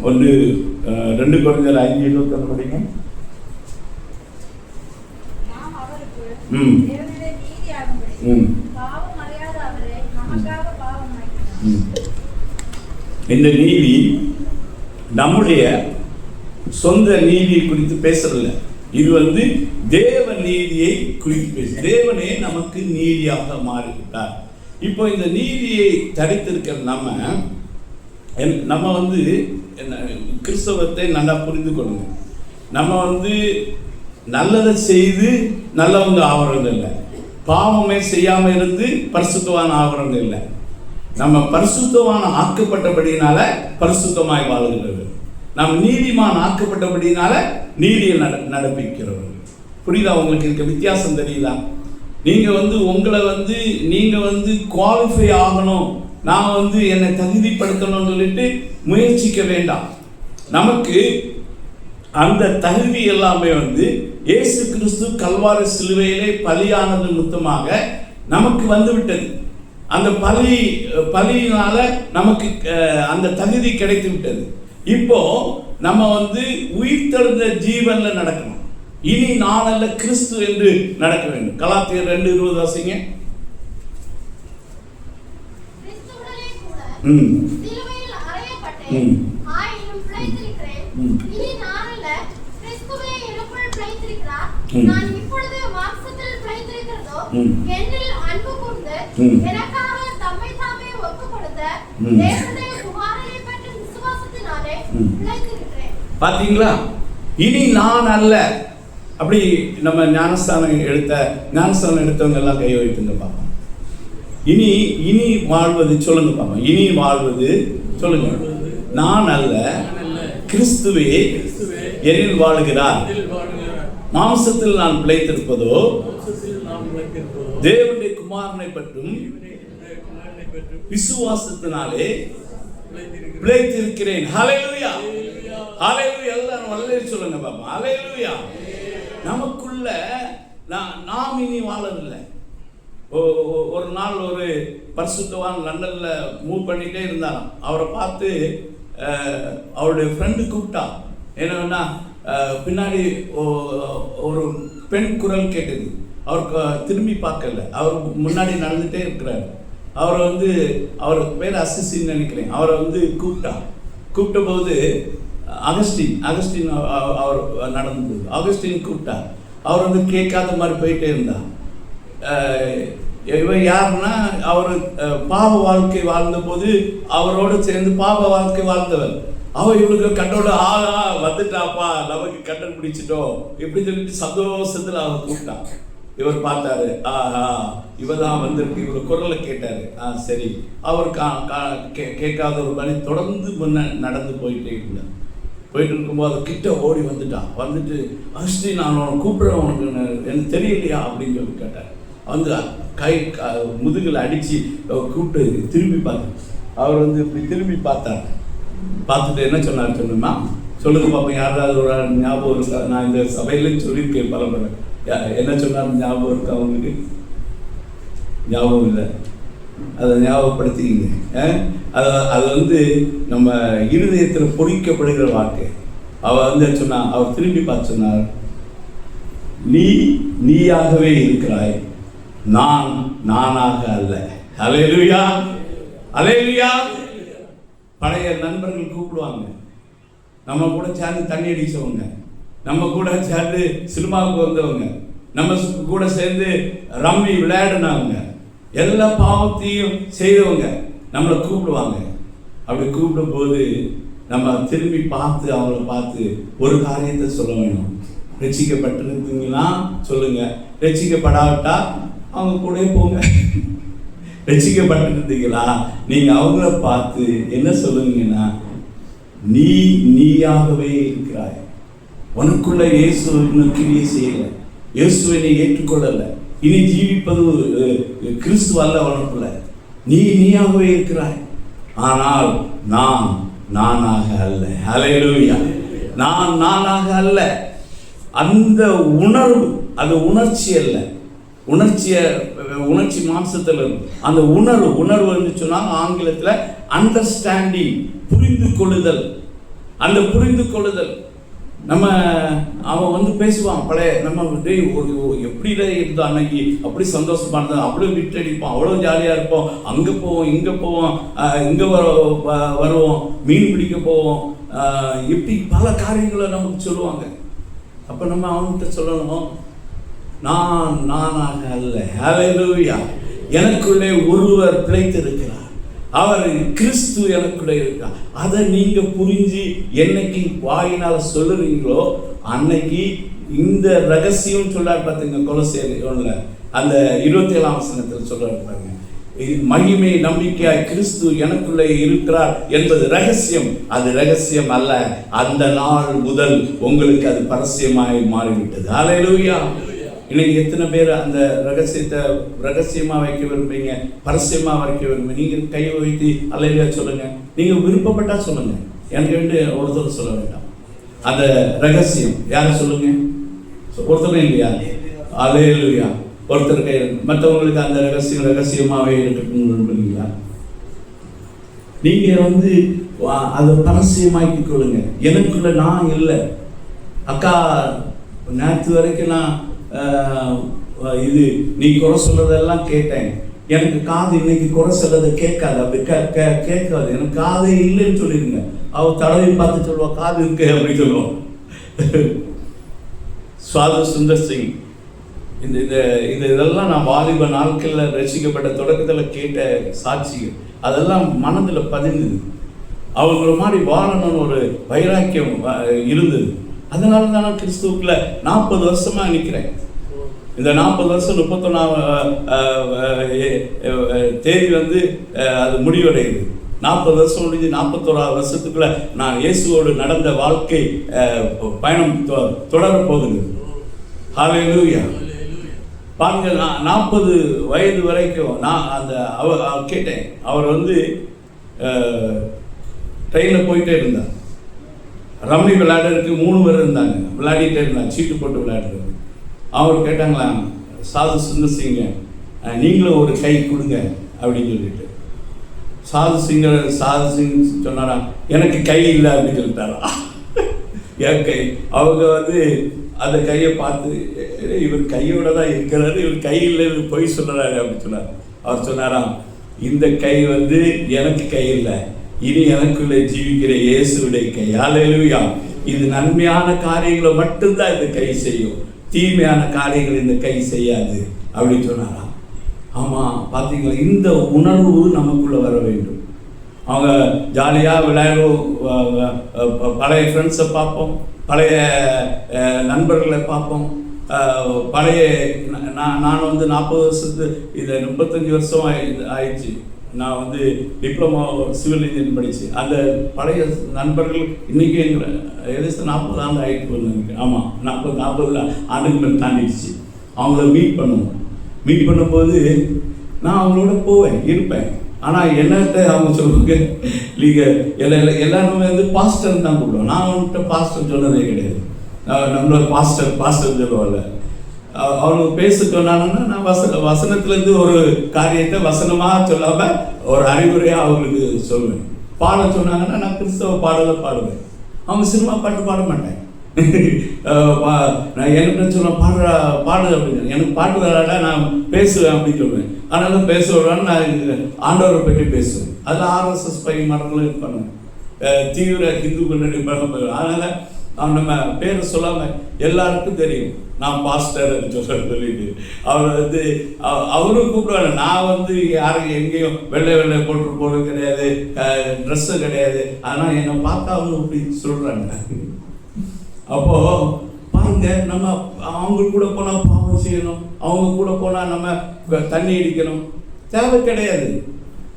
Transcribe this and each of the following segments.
ஒன்று ரெண்டு குறைஞ்சர் ஐந்து இருபத்தொன்று படிங்க. ம். ம். இந்த நீதி நம்முடைய சொந்த நீதியை குறித்து பேசுறதில்ல. இது வந்து தேவ நீதியை குறித்து பேசு தேவனே நமக்கு நீதியாக மாறிவிட்டார். இப்போ இந்த நீதியை தரித்திருக்கிற நம்ம நம்ம வந்து கிறிஸ்தவத்தை நல்லா புரிந்து கொள்ளுங்க. நம்ம வந்து நல்லதை செய்து நல்லவங்க ஆவறது இல்லை பாவமே செய்யாம இருந்து பரிசுத்தவான் ஆவறது இல்லை நம்ம பரிசுத்தவான் ஆக்கப்பட்டபடியினால பரிசுத்தமாய் வாழுகிறது நாம் நீதிமான் ஆக்கப்பட்டபடியினால நீதியை நட நடப்பிக்கிறவர்கள் புரியுதா உங்களுக்கு? இருக்க வித்தியாசம் தெரியுதா? நீங்க வந்து உங்களை வந்து நீங்க வந்து குவாலிஃபை ஆகணும். நான் வந்து என்னை தகுதிப்படுத்தணும்னு சொல்லிட்டு முயற்சிக்க வேண்டாம். நமக்கு அந்த தகுதி எல்லாமே வந்து இயேசு கிறிஸ்து கல்வாரி சிலுவையிலே பலியானது மொத்தமாக நமக்கு வந்து விட்டது அந்த பலி பலியினால நமக்கு அந்த தகுதி கிடைத்து விட்டது இப்போ நம்ம வந்து உயிர்த்தெழுந்த ஜீவன்ல நடக்கணும். இனி நாளல்ல கிறிஸ்து என்று நடக்க வேண்டும். கலாத்தியர் ரெண்டு இருபது வாசிங்க கிறிஸ்துவுடனே கூட ம். ம். நான் இப்பொழுது மாம்சத்தில் பிழைத்திருக்கிறதோ. என்னில் அன்பு கூர்ந்து, கொடுத்த. தேவனுடைய பற்ற விசுவாசத்தினாலே. பிழைத்திருக்கிறேன். பாத்தீங்களா இனி நான் அல்ல அப்படி நம்ம ஞானஸ்தானம் எடுத்த ஞானஸ்தானம் எடுத்தவங்க எல்லாம் கை வைத்துங்க பார்ப்போம் இனி இனி வாழ்வது சொல்லுங்க பாப்பா இனி வாழ்வது சொல்லுங்க. நான் அல்ல கிறிஸ்துவே எனில் என்னில் வாழுகிறார். மாம்சத்தில் நான் பிழைத்திருப்பதோ தேவனுடைய குமாரனை பற்றும் தேவனே குமாரனை விசுவாசத்தினாலே பிழைத்திருக்கிறேன். ஹalleluya ஹalleluya எல்லாரும் வல்லவே சொல்லுங்க பாப்பா. ஹalleluya நமக்குள்ள நான் நாம் இனி வாழவில்லை. ஒரு நாள் ஒரு பரிசுத்தவான் லண்டனில் மூவ் பண்ணிகிட்டே இருந்தாராம். அவரை பார்த்து அவருடைய ஃப்ரெண்டு கூப்பிட்டான். என்னன்னா பின்னாடி ஒரு பெண் குரல் கேட்டது. அவருக்கு திரும்பி பார்க்கல. அவர் முன்னாடி நடந்துகிட்டே இருக்கிறார். அவரை வந்து அவர் பேர் அசிசின்னு நினைக்கிறேன். அவரை வந்து கூப்பிட்டான். கூப்பிட்ட போது அகஸ்டின் அகஸ்டின் அவர் நடந்தது. அகஸ்டின் கூப்பிட்டா அவர் வந்து கேட்காத மாதிரி போயிட்டே இருந்தார். இவர் யாருன்னா அவர் பாவ வாழ்க்கை வாழ்ந்தபோது அவரோடு சேர்ந்து பாவ வாழ்க்கை வாழ்ந்தவர் அவ இவளுக்கு கண்டோட ஆளா வந்துட்டாப்பா நமக்கு கண்டன் பிடிச்சிட்டோம் இப்படி சொல்லிட்டு சந்தோஷத்தில் அவர் கூப்பிட்டான் இவர் பார்த்தாரு ஆஹா இவ தான் வந்திருக்கு இவர் குரலை கேட்டாரு. ஆ சரி. அவர் கா கா- கே- கேட்காத ஒரு மாதிரி தொடர்ந்து முன்ன நடந்து போயிட்டே இருந்தார். போயிட்டு இருக்கும்போது கிட்ட ஓடி வந்துட்டான் வந்துட்டு அஸ்தி நான் உனக்கு கூப்பிடுறேன் உனக்கு எனக்கு தெரியலையா அப்படின்னு சொல்லி கேட்டார். வந்து கை முதுகில் அடித்து அவர் கூப்பிட்டு திரும்பி பார்த்தேன் அவர் வந்து இப்படி திரும்பி பார்த்தார். பார்த்துட்டு என்ன சொன்னார் சொல்லுமா சொல்லுங்க பாப்பா யாராவது ஒரு ஞாபகம் இருக்கா? நான் இந்த சபையிலேயும் சொல்லியிருக்கேன் பல முறை. என்ன சொன்னார்? ஞாபகம் இருக்கா அவங்களுக்கு ஞாபகம் இல்லை. அதை ஞாபகப்படுத்திக்கிங்க. அதை அது அது வந்து நம்ம இருதயத்தில் பொறிக்கப்படுகிற வாக்கு அவர் வந்து சொன்னார் அவர் திரும்பி பார்த்து சொன்னார் நீ நீயாகவே இருக்கிறாய். நான் நானாக அல்ல. அலையலுயா அலையலுயா பழைய நண்பர்கள் கூப்பிடுவாங்க. நம்ம கூட சேர்ந்து தண்ணி அடிச்சவங்க. நம்ம கூட சேர்ந்து சினிமாவுக்கு வந்தவங்க. நம்ம சு- கூட சேர்ந்து ரம்மி விளையாடினவங்க. எல்லா பாவத்தையும் செய்தவங்க நம்மளை கூப்பிடுவாங்க. அப்படி கூப்பிடும்போது நம்ம திரும்பி பார்த்து அவங்கள பார்த்து ஒரு காரியத்தை சொல்ல வேணும். ரசிக்கப்பட்டிருந்தீங்கன்னா சொல்லுங்க. ரட்சிக்கப்படாவிட்டா அவங்க கூடயே போங்க. ரசிக்கப்பட்டிருந்தீங்களா? நீங்கள் அவங்கள பார்த்து என்ன சொல்லுவீங்கன்னா நீ நீயாகவே இருக்கிறாய். உனக்குள்ள இயேசு இன்னும் கிரியை செய்யலை. இயேசுவை நீ ஏற்றுக்கொள்ளலை. இனி ஜீவிப்பது கிறிஸ்து அல்ல உனக்குள்ள நீ நீயாகவே இருக்கிறாய். ஆனால் நான் நானாக அல்ல. ஹalleluya நான் நானாக அல்ல. அந்த உணர்வு அது உணர்ச்சி அல்ல. உணர்ச்சியை உணர்ச்சி மாம்சத்தில் அந்த உணர்வு உணர்வு சொன்னால் ஆங்கிலத்தில் அண்டர்ஸ்டாண்டிங் புரிந்து கொள்ளுதல் அந்த புரிந்து கொள்ளுதல் நம்ம அவன் வந்து பேசுவான் பழைய நம்ம டேய் ஒரு ஒரு எப்படில இருந்தோம் அன்னைக்கு? அப்படி சந்தோஷமா இருந்தோம் அவ்வளோ விட்டடிப்போம் அவ்வளோ ஜாலியாக இருப்போம் அங்கே போவோம் இங்கே போவோம் இங்கே வர வ- வருவோம் மீன் பிடிக்க போவோம். இப்படி பல காரியங்களை நமக்கு சொல்லுவாங்க. அப்போ நம்ம அவன்கிட்ட சொல்லணும் நான் நானாக அல்ல. ஹalleluya எனக்குள்ளே ஒருவர் பிழைத்திருக்கிறார். அவர் கிறிஸ்து எனக்குள்ளே இருக்கிறார். அதை நீங்கள் புரிஞ்சு என்னைக்கு வாயினால் சொல்லுறீங்களோ அன்னைக்கு இந்த ரகசியம் சொல்லார் பார்த்தீங்க கொலசேரியோன்ல அந்த இருபத்தி ஏழாம் வசனத்தில் சொல்றாரு பாருங்க. மகிமை நம்பிக்கையாய் கிறிஸ்து எனக்குள்ளே இருக்கிறார் என்பது ரகசியம். அது ரகசியம் அல்ல. அந்த நாள் முதல் உங்களுக்கு அது பரசியமாய் மாறிவிட்டது. ஹalleluya இன்னைக்கு எத்தனை பேர் அந்த ரகசியத்தை ரகசியமாக வைக்க விரும்புறீங்க? பரசியமாக வைக்க விரும்புங்க நீங்கள் கையை வைத்து அல்லையா சொல்லுங்கள் நீங்கள் விருப்பப்பட்டால் சொல்லுங்கள் எனக்கு வேண்டு ஒருத்தர் சொல்ல வேண்டாம். அந்த ரகசியம் யாரை சொல்லுங்க? ஒருத்தரும் இல்லையா? அலையலுயா ஒருத்தர் கை மற்றவங்களுக்கு அந்த ரகசியம் ரகசியமாகவே இருக்கணும்னு விரும்புறீங்களா? நீங்கள் வந்து அதை பரசியமாக்கி கொள்ளுங்க. எனக்குள்ள நான் இல்லை. அக்கா நேற்று வரைக்கும் நான் இது நீ குறை சொல்றதெல்லாம் கேட்டேன். எனக்கு காது இன்னைக்கு குறை சொல்றதை கேட்காது. அப்படி கேட்காது. எனக்கு காதே இல்லைன்னு சொல்லிடுங்க. அவள் தடவை பார்த்து சொல்லுவா காது இருக்கு அப்படின்னு சொல்லுவோம். சுவாது சுந்தர் சிங் இந்த இந்த இந்த இதெல்லாம் நான் வாலிப நாட்களில் ரசிக்கப்பட்ட தொடக்கத்தில் கேட்ட சாட்சிகள் அதெல்லாம் மனதில் பதிந்தது. அவங்கள மாதிரி வாழணும்னு ஒரு வைராக்கியம் இருந்தது. அதனால தான் நான் கிறிஸ்துவுக்குள்ள நாற்பது வருஷமா நிற்கிறேன் இந்த நாற்பது வருஷம் முப்பத்தொன்னாவது தேதி வந்து அது முடிவடையுது. நாற்பது வருஷம் முடிஞ்சு நாற்பத்தோராவது வருஷத்துக்குள்ள நான் இயேசுவோடு நடந்த வாழ்க்கை பயணம் தொ- தொடரப் போகுது. ஹalleluya. பாருங்க நான் நாற்பது வயது வரைக்கும் நான் அந்த அவர் அவர் கேட்டேன். அவர் வந்து ட்ரெயினில் போயிட்டே இருந்தார். ரம்மி விளையாடுறதுக்கு மூணு பேர் இருந்தாங்க. விளையாடிட்டே இருந்தாங்க. சீட்டு போட்டு விளையாடுறது. அவர் கேட்டாங்களா சாது சுந்தர் சிங்க நீங்களும் ஒரு கை கொடுங்க அப்படின்னு சொல்லிட்டு. சாது சிங்கர் சாது சிங் சொன்னாரா? எனக்கு கை இல்லை அப்படின்னு சொல்லிட்டாரா. என் கை. அவங்க வந்து அந்த கையை பார்த்து இவர் கையோட தான் இருக்கிறாரு இவர் கை இல்லை இவர் பொய் சொல்றாரு அப்படின்னு சொன்னார். அவர் சொன்னாராம் இந்த கை வந்து எனக்கு கை இல்லை. இனி எனக்குள்ளே ஜீவிக்கிற இயேசுடைய கை. எழுவியா இது நன்மையான காரியங்களை மட்டும்தான் இந்த கை செய்யும். தீமையான காரியங்கள் இந்த கை செய்யாது. அப்படின்னு சொன்னாராம். ஆமா பார்த்தீங்களா இந்த உணர்வு நமக்குள்ள வர வேண்டும். அவங்க ஜாலியாக விளையாடுவோம் பழைய ஃப்ரெண்ட்ஸை பார்ப்போம். பழைய அஹ், நண்பர்களை பார்ப்போம். அஹ், பழைய நான் நான் வந்து நாற்பது வருஷத்து இது முப்பத்தஞ்சு வருஷம் ஆயி- ஆயிடுச்சு. நான் வந்து டிப்ளமோ சிவில் இன்ஜினியரிங் படித்து அந்த பழைய நண்பர்கள் இன்னைக்கு எங்களை ஏதாச்சும் நாற்பது ஆண்டு ஆகிட்டு போயிருந்தாங்க ஆமாம் நாற்பது நாற்பது ஆண்டுக்கு மேலே தாண்டிடுச்சு. அவங்கள மீட் பண்ணுவோம். மீட் பண்ணும்போது நான் அவங்களோட போவேன் இருப்பேன். ஆனால் என்னட்ட அவங்க சொல்லுவாங்க நீங்கள் எல்லா எல்லாருமே வந்து பாஸ்டர் தான் கூப்பிடுவோம் நான் அவன்கிட்ட பாஸ்டர் சொன்னதே கிடையாது. நம்மளோட பாஸ்டர் பாஸ்டர் சொல்லுவாங்கல்ல அவங்க பேச சொன்னாங்கன்னா நான் வசன வசனத்துலேருந்து ஒரு காரியத்தை வசனமாக சொல்லாமல் ஒரு அறிவுரையாக அவங்களுக்கு சொல்லுவேன் பாட சொன்னாங்கன்னா நான் கிறிஸ்தவ பாடலை பாடுவேன். அவங்க சினிமா பாட்டு பாட மாட்டேன். நான் எனக்கு சொன்ன பாடுற பாடு அப்படின்னு. எனக்கு பாட்டு வராடா நான் பேசுவேன் அப்படின்னு சொல்லுவேன் ஆனாலும் பேச விடான்னு நான் ஆண்டவரை பற்றி பேசுவேன். அதில் ஆர்எஸ்எஸ் பை மரங்களும் பண்ணுவேன். தீவிர ஹிந்து முன்னணி அதனால் நான் நம்ம பேரை சொல்லாம எல்லாருக்கும் தெரியும். நான் பாஸ்டர் சொல்ல சொல்லிட்டு. அவர் வந்து அவரும் கூப்பிடுவாரு. நான் வந்து யாரும் எங்கேயும் வெள்ளை வெள்ளை போட்டு போறது கிடையாது. ட்ரெஸ்ஸு கிடையாது. ஆனால் என்னை பார்த்தா அவங்க இப்படி சொல்றாங்க. அப்போ பாருங்க நம்ம அவங்க கூட போனால் பாவம் செய்யணும். அவங்க கூட போனால் நம்ம தண்ணி அடிக்கணும். தேவை கிடையாது.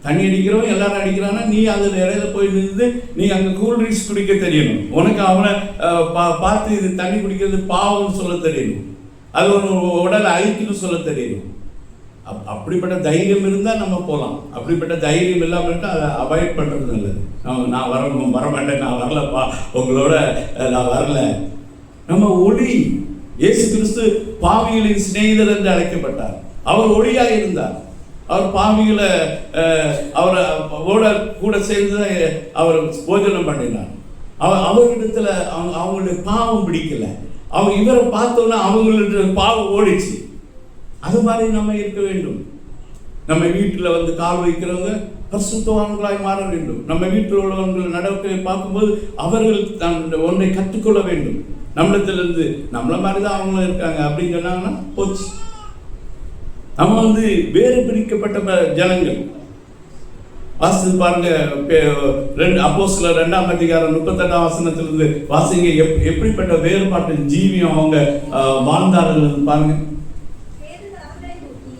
தண்ணி அடிக்கிறவன் எல்லாரும் அடிக்கிறான்னா நீ அதில் இடையில போய் நின்று நீ அங்கே கூல் ட்ரிங்க்ஸ் குடிக்க தெரியணும் உனக்கு அவனை பா- பார்த்து இது தண்ணி குடிக்கிறது பாவம்னு சொல்ல தெரியணும் அது ஒரு உடலை அழிக்குன்னு சொல்ல தெரியணும் அப் அப்படிப்பட்ட தைரியம் இருந்தால் நம்ம போகலாம் அப்படிப்பட்ட தைரியம் இல்லாமல் இருந்தால் அதை அவாய்ட் பண்ணுறது நல்லது. நம்ம நான் வர வரமாட்டேன் நான் வரலப்பா உங்களோட நான் வரல. நம்ம ஒளி இயேசு கிறிஸ்து பாவிகளின் சிநேகிதர் என்று அழைக்கப்பட்டார். அவர் ஒளியாக இருந்தார். அவர் பாவிகளை அவரை ஓட கூட சேர்ந்து அவர் போஜனம் பண்ணினார். அவர் அவர்களிடத்துல அவங்க அவங்களுடைய பாவம் பிடிக்கல. அவங்க இவரை பார்த்தோன்னா அவங்களுடைய பாவம் ஓடிச்சு. அது மாதிரி நம்ம இருக்க வேண்டும். நம்ம வீட்டில் வந்து கால் வைக்கிறவங்க பரிசுத்தவான்களாய் மாற வேண்டும். நம்ம வீட்டில் உள்ளவர்கள் நடவடிக்கை பார்க்கும்போது அவர்கள் தான் ஒன்றை கற்றுக்கொள்ள வேண்டும். நம்மளத்திலிருந்து நம்மள மாதிரி தான் அவங்களும் இருக்காங்க. அப்படின்னு சொன்னாங்கன்னா போச்சு. நம்ம வந்து வேறு பிரிக்கப்பட்ட ஜனங்கள். வாசித்து பாருங்க ரெண்டு அப்போ சில ரெண்டாம் அதிகாரம் முப்பத்தெட்டாம் வசனத்திலிருந்து வாசிங்க எப் எப்படிப்பட்ட வேறுபாட்டு ஜீவியம் அவங்க வாழ்ந்தார்கள் பாருங்க.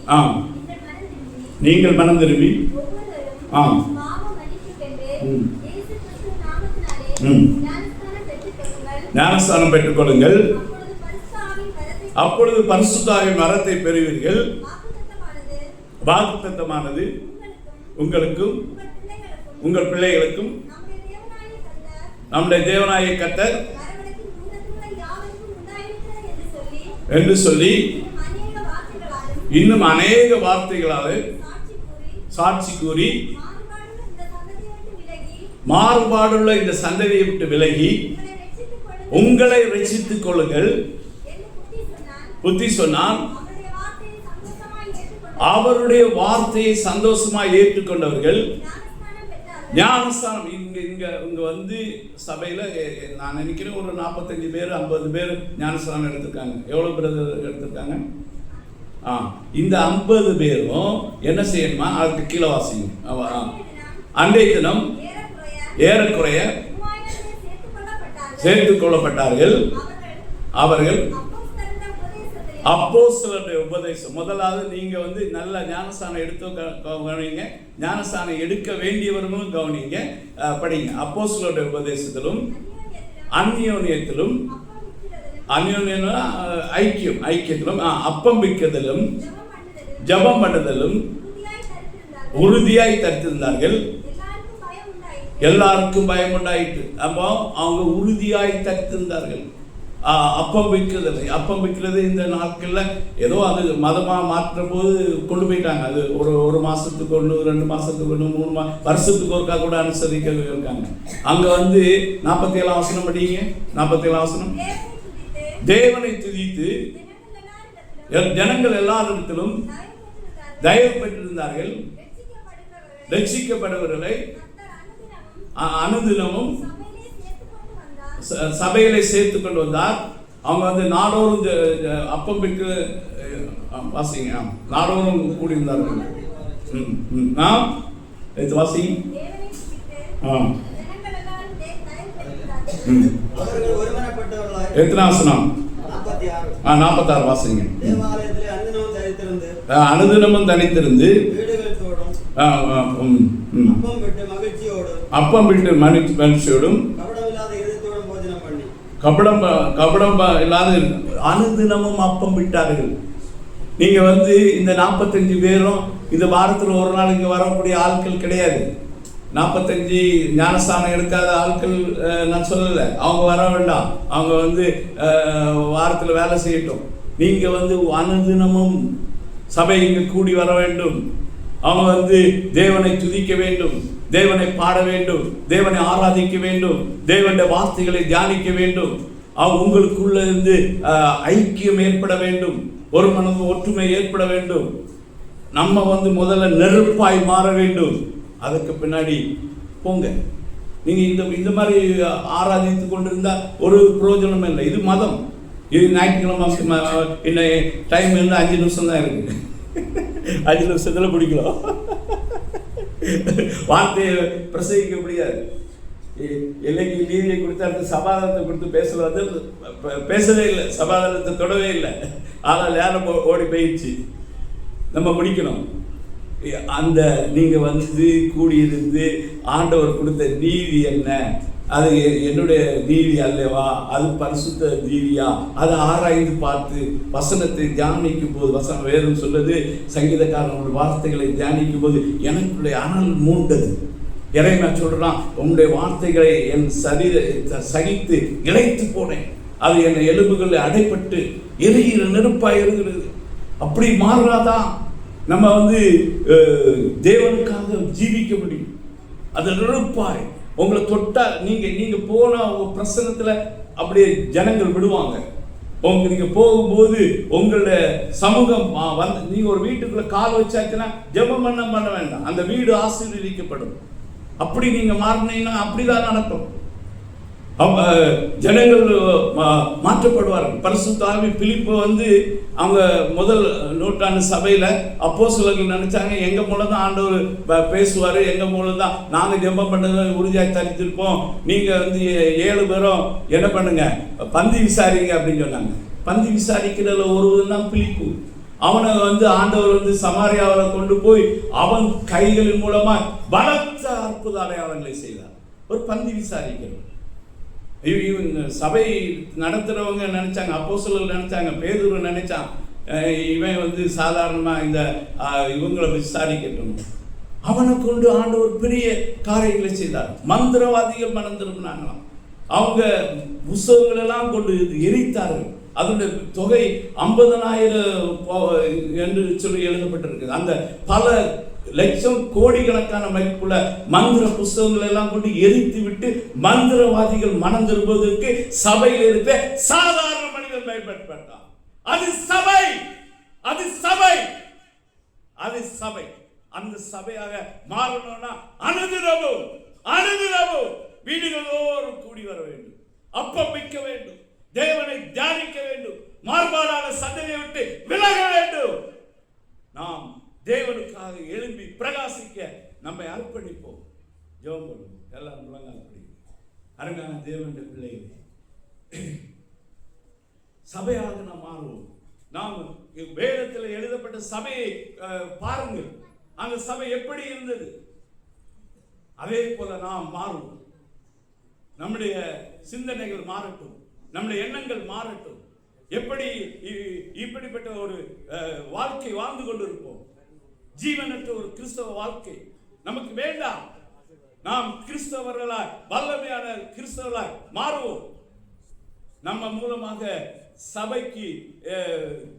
ஆம். நீங்கள் மனம் திரும்பி, ஆம். ம். பெற்றுக்கொள்ளுங்கள். ஞானஸ்தானம் பெற்றுக்கொள்ளுங்கள். அப்பொழுது அப்பொழுது பரிசுத்தாவின் மரத்தை பெறுவீர்கள். வாக்கு உங்களுக்கும் உங்கள் பிள்ளைகளுக்கும். நம்முடைய தேவநாய கத்தர் என்று சொல்லி இன்னும் அநேக வார்த்தைகளால் சாட்சி கூறி மாறுபாடுள்ள இந்த சந்ததியை விட்டு விலகி உங்களை ரசித்துக் கொள்ளுங்கள். புத்தி சொன்னான் அவருடைய வார்த்தையை சந்தோஷமாய் ஏற்றுக்கொண்டவர்கள் ஞானஸ்தானம். இங்க இங்க இங்க வந்து சபையில நான் நினைக்கிறேன் ஒரு நாற்பத்தஞ்சு பேர் ஐம்பது பேர் ஞானஸ்தானம் எடுத்திருக்காங்க. எவ்வளவு பேர் எடுத்திருக்காங்க? ஆ இந்த ஐம்பது பேரும் என்ன செய்யணுமா? அதுக்கு கீழே வாசிங்க. அன்றைய தினம் ஏறக்குறைய சேர்த்துக் கொள்ளப்பட்டார்கள். அவர்கள் அப்போ சிலருடைய உபதேசம். முதலாவது நீங்க வந்து நல்ல ஞானஸ்தானம் எடுத்து க- கவனிங்க. ஞானஸ்தானம் எடுக்க வேண்டியவர்களும் கவனிங்க. படிங்க. அப்போ சிலருடைய உபதேசத்திலும் அந்யோன்யத்திலும் அப்பம் அந்யோன்யம் ஐக்கியம் ஐக்கியத்திலும் அப்பம் விற்கதிலும் ஜபம் பண்ணுதலும் உறுதியாய் தரித்திருந்தார்கள். எல்லாருக்கும் பயம் உண்டாயிற்று. அப்போ அவங்க உறுதியாய் தரித்திருந்தார்கள். அப்பம் விற்கிறது. அப்பம் விற்கிறது இந்த நாட்களில் ஏதோ அது மதமாக மாற்ற போது கொண்டு போயிட்டாங்க. அது ஒரு ஒரு மாதத்துக்கு ஒன்று ரெண்டு மாதத்துக்கு ஒன்று மூணு மா வருஷத்துக்கு ஒருக்கா கூட அனுசரிக்க இருக்காங்க. அங்கே வந்து நாற்பத்தி ஏழு ஆசனம் படிங்க. நாற்பத்தி ஏழு ஆசனம் தேவனை துதித்து ஜனங்கள் எல்லாரிடத்திலும் தயவு பெற்றிருந்தார்கள். தயவு ரட்சிக்கப்படுவர்களை அனுதினமும் அ- அனுதினமும் சபையிலே சேர்த்துக் கொண்டு வந்தார். ச- சபையிலே சேர்த்து கொண்டு வந்தார். அவங்க வந்து நாடோறும் அப்பம் பெற்று வாசிங்க. நாடோறும் கூடியிருந்தார்கள். ம், ம். ஆ எடுத்து வாசிங்க தேவனை துதித்து ஆ ஜனங்கள் எல்லாரும் தே- தயவு பெற்றிருந்தார்கள். ம். அவர்கள் ஒருமனப்பட்டவர்களாய் எத்தனை வசனம் நாற்பத்தி ஆறு ஆ நாற்பத்தாறு வாசிங்க அனுதினமும் தனித்திருந்து. அப்பம் விட்டு மகிழ்ச்சியோடு அப்பம் விட்டு மனி மனுஷியோடும் கபடமில்லாத இதயத்தோடும் போஜனம் பண்ணி கபடம் கபடம் இல்லாத அனுதினமும் அப்பம் விட்டார்கள். நீங்க வந்து இந்த நாற்பத்தஞ்சு பேரும் இந்த வாரத்தில் ஒரு நாள் இங்கே வரக்கூடிய ஆட்கள் கிடையாது. நாற்பத்தஞ்சு ஞானஸ்தானம் எடுக்காத ஆட்கள் நான் சொல்லலை. அவங்க வர வேண்டாம். அவங்க வந்து வாரத்தில் வேலை செய்யட்டும். நீங்கள் வந்து அனுதினமும் சபை இங்கு கூடி வர வேண்டும். அவங்க வந்து தேவனை துதிக்க வேண்டும். தேவனை பாட வேண்டும் தேவனை ஆராதிக்க வேண்டும் தேவனுடைய வார்த்தைகளை தியானிக்க வேண்டும். அவங்க உங்களுக்குள்ள இருந்து ஐக்கியம் ஏற்பட வேண்டும் ஒரு மனம் ஒற்றுமை ஏற்பட வேண்டும். நம்ம வந்து முதல்ல நெருப்பாய் மாற வேண்டும். அதுக்கு பின்னாடி போங்க. நீங்கள் இந்த இந்த மாதிரி ஆராதித்து கொண்டிருந்தால் ஒரு பிரயோஜனமும் இல்லை. இது மதம். இது ஞாயிற்றுக்கிழமை இன்னும் டைம் இருந்தால் அஞ்சு நிமிஷம் தான் இருக்கு. அஞ்சு நிமிஷத்தில் பிடிக்கலாம் வார்த்தையை பிரசவிக்க முடியாது. எல்லைக்கு நீதியை கொடுத்து அடுத்து சமாதானத்தை கொடுத்து பேசல வந்து பேசவே இல்லை. சமாதானத்தை தொடவே இல்லை. ஆனால் யாரும் ஓடி போயிடுச்சு? நம்ம முடிக்கணும். அந்த நீங்கள் வந்து கூடியிருந்து ஆண்டவர் கொடுத்த நீதி என்ன? அது என்னுடைய நீதி அல்லவா? அது பரிசுத்த நீதியா? அதை ஆராய்ந்து பார்த்து வசனத்தை தியானிக்கும் போது வசனம் வேதம் சொல்லுது சங்கீதக்காரனுடைய வார்த்தைகளை தியானிக்கும் போது எனக்குடைய அனல் மூண்டது. இறைமை சொல்கிறான் உங்களுடைய வார்த்தைகளை என் சரீர சகித்து இழைத்து போனேன். அது என் எலும்புகளில் அடைப்பட்டு எரிகிற நெருப்பாக இருக்கிறது அப்படி மாறுறாதான் நம்ம வந்து தேவனுக்காக ஜீவிக்க முடியும். அது நெருப்பாய். உங்களை தொட்டா நீங்க நீங்க போன உங்க பிரசனத்துல அப்படியே ஜனங்கள் விடுவாங்க. உங்க நீங்க போகும்போது உங்களோட சமூகம் வந்து நீங்க ஒரு வீட்டுக்குள்ள கால் வச்சாச்சுன்னா ஜெபம் பண்ண பண்ண வேண்டாம். அந்த வீடு ஆசீர்வதிக்கப்படும். அப்படி நீங்க மாறினீங்கன்னா அப்படிதான் நடக்கும். ஜனங்கள் மா- மாற்றப்படுவார்கள். பரிசுத்த ஆவி பிலிப்பு வந்து அவங்க முதல் நூற்றாண்டு சபையில் அப்போ நினைச்சாங்க எங்கள் மூலம் தான் ஆண்டவர் பேசுவார் எங்கள் மூலம் தான் நாங்கள் ஜெபம் பண்ணதை உறுதியாக தரித்திருப்போம். நீங்கள் வந்து ஏழு பேரும் என்ன பண்ணுங்க? பந்தி விசாரிங்க அப்படின்னு சொன்னாங்க. பந்தி விசாரிக்கிறதுல ஒருவன் தான் பிலிப்பு. அவனை வந்து ஆண்டவர் வந்து சமாரியாவில் கொண்டு போய் அவன் கைகளின் மூலமாக பலத்த அற்புத அடையாளங்களை செய்தார். ஒரு பந்தி விசாரிக்கிறோம் சபை நடத்துகிறவங்க நினச்சாங்க அப்போ நினச்சாங்க பேதுரு நினைச்சான். இவன் வந்து சாதாரணமாக இந்த இவங்களை விசாரிக்கட்டும். அவனை கொண்டு ஆண்டவர் பெரிய காரியங்களை செய்தார். மந்திரவாதிகள் மனம் திரும்பினாங்களாம். அவங்க புஸ்தகங்களெல்லாம் கொண்டு எரித்தார்கள். அதனுடைய தொகை ஐம்பதனாயிரம் என்று சொல்லி எழுதப்பட்டிருக்கு அந்த பல லட்சம் கோடிக்கணக்கான மதிப்புள்ள மந்திர புஸ்தகங்கள் எல்லாம் கொண்டு எரித்து விட்டு மந்திரவாதிகள் மனம் திரும்புவதற்கு சபையில் இருக்க சாதாரண மனிதன் பயன்படுத்தப்பட்டான். அது சபை! அது சபை! அது சபை. அந்த சபையாக மாறணும்னா அணுதினமும் அணுதினமும் வீடுகளோறும் கூடி வர வேண்டும். அப்பம் வேண்டும். தேவனை தியானிக்க வேண்டும். மாறுபாடான சந்ததியை விட்டு விலக வேண்டும். நாம் தேவனுக்காக எழும்பி பிரகாசிக்க நம்மை அர்ப்பணிப்போம். ஜெபம் பண்ணுவோம். எல்லாரும் முழங்கால் அப்படி அருமையான தேவனுடைய பிள்ளைகளே சபையாக நாம் மாறுவோம். நாம் வேதத்தில் எழுதப்பட்ட சபையை பாருங்கள். அந்த சபை எப்படி இருந்தது? அதே போல நாம் மாறுவோம். நம்முடைய சிந்தனைகள் மாறட்டும். நம்முடைய எண்ணங்கள் மாறட்டும். எப்படி இ- இப்படிப்பட்ட ஒரு வாழ்க்கை வாழ்ந்து கொண்டிருப்போம். ஜீவனற்ற ஒரு கிறிஸ்தவ வாழ்க்கை. நமக்கு வேண்டாம். நாம் கிறிஸ்தவர்களாய் வல்லமையான கிறிஸ்தவர்களாய் மாறுவோம். நம்ம மூலமாக சபைக்கு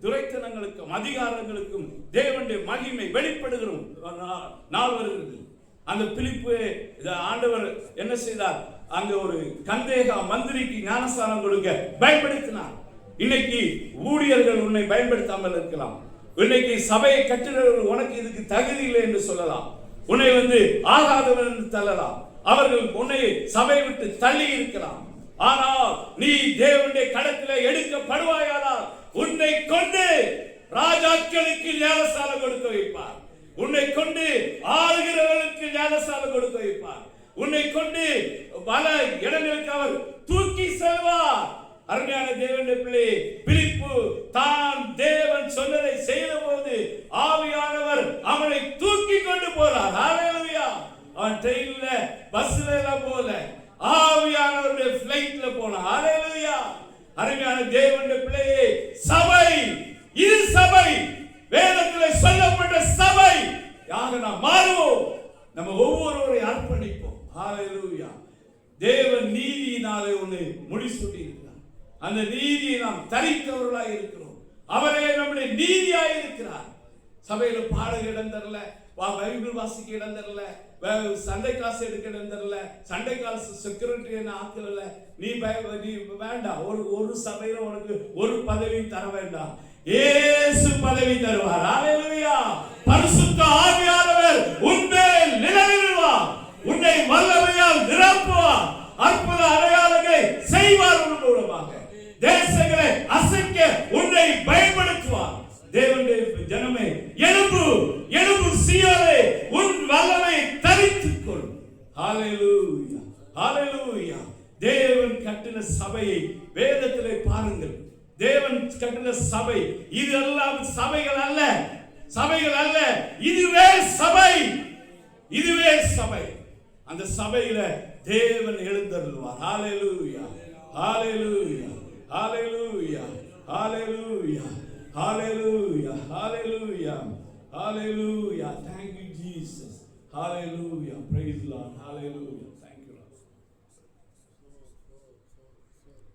துரைத்தனங்களுக்கும் அதிகாரங்களுக்கும் தேவனுடைய மகிமை வெளிப்படுகிறோம். நா- நாள் வருகிறது அந்த பிலிப்பு ஆண்டவர் என்ன செய்தார்? அங்க ஒரு கந்தேகா மந்திரிக்கு ஞானஸ்தானம் கொடுக்க பயன்படுத்தினார். இன்னைக்கு ஊழியர்கள் உன்னை பயன்படுத்தாமல் இருக்கலாம். இன்னைக்கு சபையை கட்டுறவர்கள் உனக்கு இதுக்கு தகுதி இல்லை என்று சொல்லலாம். உன்னை வந்து ஆகாதவன் என்று தள்ளலாம். அவர்கள் உன்னை சபை விட்டு தள்ளி இருக்கலாம். ஆனால் நீ தேவனுடைய கடத்திலே எடுக்கப்படுவாயானால் உன்னை கொண்டு ராஜாக்களுக்கு ஞானசாலை கொடுக்க வைப்பார். உன்னை கொண்டு ஆளுகிறவர்களுக்கு ஞானசாலை கொடுக்க வைப்பார். உன்னை கொண்டு பல இடங்களுக்கு அவர் தூக்கி செல்வார். அருமையான தேவனுடைய பிள்ளை பிலிப்பு தான் தேவன் சொன்னதை செய்த போது ஆவியானவர் அவனை தூக்கி கொண்டு போறார் ஹalleluya அவன் ட்ரெயின்ல பஸ்ல எல்லாம் போல ஆவியானவருடைய பிளைட்ல போனான் ஹalleluya அருமையான தேவனுடைய பிள்ளையே சபை இது சபை. வேதத்தில் சொல்லப்பட்ட சபை. யாக நாம் மாறுவோம். நம்ம ஒவ்வொருவரை அர்ப்பணிப்போம். ஹalleluya தேவன் நீதியினாலே உன்னை முடிசூட்டி இருக்கிறார் அந்த நீதியை நாம் தரித்தவர்களாக இருக்கிறோம். அவரே நம்முடைய நீதியாக இருக்கிறார். சபையில பாடக இடம் தரல வா பைபிள் வாசிக்க இடம் தரல சண்டை காசு எடுக்க இடம் தரல சண்டை காசு செக்யூரிட்டி என்ன ஆக்கல நீ பய- நீ வேண்டாம். ஒரு ஒரு சபையில உனக்கு ஒரு பதவி தர வேண்டாம். ஏசு பதவி தருவார். ஹalleluya பரிசுத்த ஆவியானவர் உன்னை நிலைநிறுவார். உன்னை வல்லமையால் நிரப்புவார். அற்புத அடையாளங்களை செய்வார் உன் மூலமாக. தேசங்களை அசைக்க உன்னை பயன்படுத்துவார். தேவனுடைய ஜனமே எழும்பு எழும்பு சீயாலே உன் வல்லமை தரித்துக் கொள் ஹalleluya ஹalleluya. தேவன் கட்டின சபையை வேதத்திலே பாருங்கள். தேவன் கட்டின சபை இதெல்லாம் சபைகள் அல்ல சபைகள் அல்ல இதுவே சபை இதுவே சபை. அந்த சபையில தேவன் எழுந்தருள்வார். ஹalleluya ஹalleluya. Hallelujah. Hallelujah. Hallelujah. Hallelujah. Hallelujah. Thank you, Jesus. Hallelujah. Praise the Lord. Hallelujah.